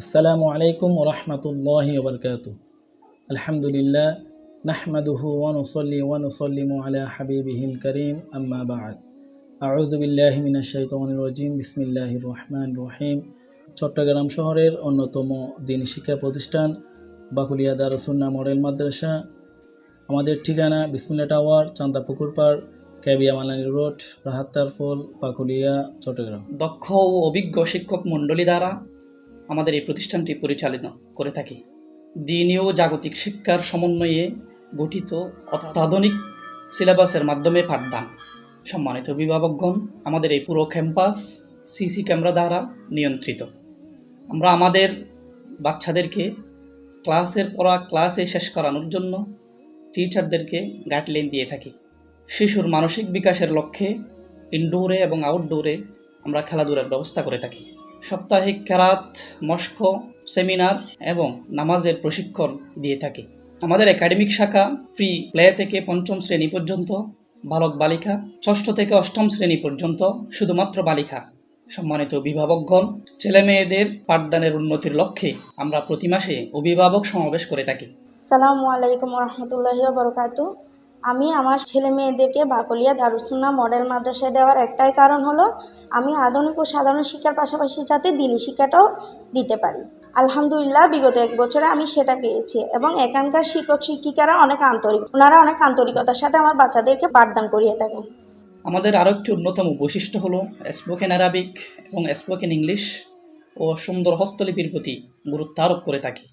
আসসালামু আলাইকুম রহমতুল্লাহি ওবরকাত আলহামদুলিল্লাহ, নাহমাদুহু ওয়ানুসল্লি ওয়ানুসল্লিমু আলা হাবিবিহিল করিম, আম্মা বাদ। রাজিম, বিসমিল্লাহির রহিম। চট্টগ্রাম শহরের অন্যতম দিন শিক্ষা প্রতিষ্ঠান, বাকুলিয়া দারুসুন্না মডেল মাদ্রাসা। আমাদের ঠিকানা বিসমিল্লা টাওয়ার চান্দা পুকুর পাড়, ক্যাবিয়া মালানি রোড রাহাত্তার ফল পাকুলিয়া চট্টগ্রাম। দক্ষ ও অভিজ্ঞ শিক্ষক মণ্ডলী দ্বারা আমাদের এই প্রতিষ্ঠানটি পরিচালিত করে থাকি। দিনীয় জাগতিক শিক্ষার সমন্বয়ে গঠিত অত্যাধুনিক সিলেবাসের মাধ্যমে পাঠদান। সম্মানিত অভিভাবকগণ, আমাদের এই পুরো ক্যাম্পাস সিসি ক্যামেরা দ্বারা নিয়ন্ত্রিত। আমরা আমাদের বাচ্চাদেরকে ক্লাসের পড়া ক্লাসে শেষ করানোর জন্য টিচারদেরকে গাইডলাইন দিয়ে থাকি। শিশুর মানসিক বিকাশের লক্ষ্যে ইনডোরে এবং আউটডোরে আমরা খেলাধুলার ব্যবস্থা করে থাকি। সাপ্তাহিক কেরাত মস্ক, সেমিনার এবং নামাজের প্রশিক্ষণ দিয়ে থাকি। আমাদের একাডেমিক শাখা প্রি প্লে থেকে পঞ্চম শ্রেণি পর্যন্ত, বালক বালিকা ষষ্ঠ থেকে অষ্টম শ্রেণি পর্যন্ত শুধুমাত্র বালিকা। সম্মানিত অভিভাবকগণ ছেলে মেয়েদের পাঠদানের উন্নতির লক্ষ্যে আমরা প্রতি মাসে অভিভাবক সমাবেশ করে থাকি। সালামু আলাইকুম রহমতুল্লাহি বরকাতু আমি আমার ছেলে মেয়েদেরকে বাকলিয়া দারুসুন্না মডেল মাদ্রাসায় দেওয়ার একটাই কারণ হলো, আমি আধুনিক ও সাধারণ শিক্ষার পাশাপাশি যাতে দিনী শিক্ষাটাও দিতে পারি। আলহামদুলিল্লাহ, বিগত এক বছরে আমি সেটা পেয়েছি এবং এখানকার শিক্ষক শিক্ষিকারা অনেক আন্তরিক, ওনারা অনেক আন্তরিকতার সাথে আমার বাচ্চাদেরকে পাঠদান করিয়ে থাকেন। আমাদের আরও একটি অন্যতম বৈশিষ্ট্য হলো স্পোকেন অ্যারাবিক এবং স্পোকেন ইংলিশ ও সুন্দর হস্তলিপির প্রতি গুরুত্ব আরোপ করে থাকি।